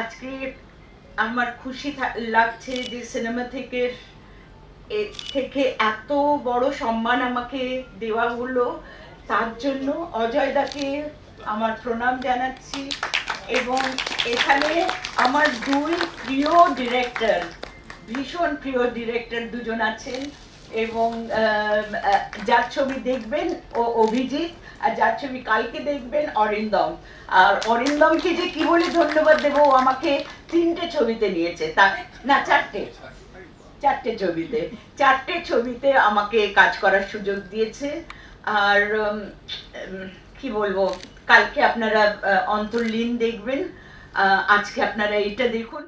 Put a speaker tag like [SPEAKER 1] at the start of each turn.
[SPEAKER 1] আজকে আমার খুশি লাগছে যে সিনেমা থেকে, এ থেকে এত বড় সম্মান আমাকে দেওয়া হলো। তার জন্য অজয় দাকে আমার প্রণাম জানাচ্ছি এবং এখানে আমার দুই প্রিয় ডিরেক্টর ভীষণ প্রিয় ডিরেক্টর দুজন আছেন। এবং যার ছবি দেখবেন ও অভিজিৎ, আর যার ছবি কালকে দেখবেন অরিন্দম। আর অরিন্দমকে যে কি বলে ধন্যবাদ দেবো, ও আমাকে তিনটে ছবিতে নিয়েছে। তা, না, চারটে। চারটে ছবিতে। চারটে ছবিতে আমাকে কাজ করার সুযোগ দিয়েছে। আর কি বলব, কালকে আপনারা অন্তর্লীন দেখবেন। আজকে আপনারা এটা দেখুন।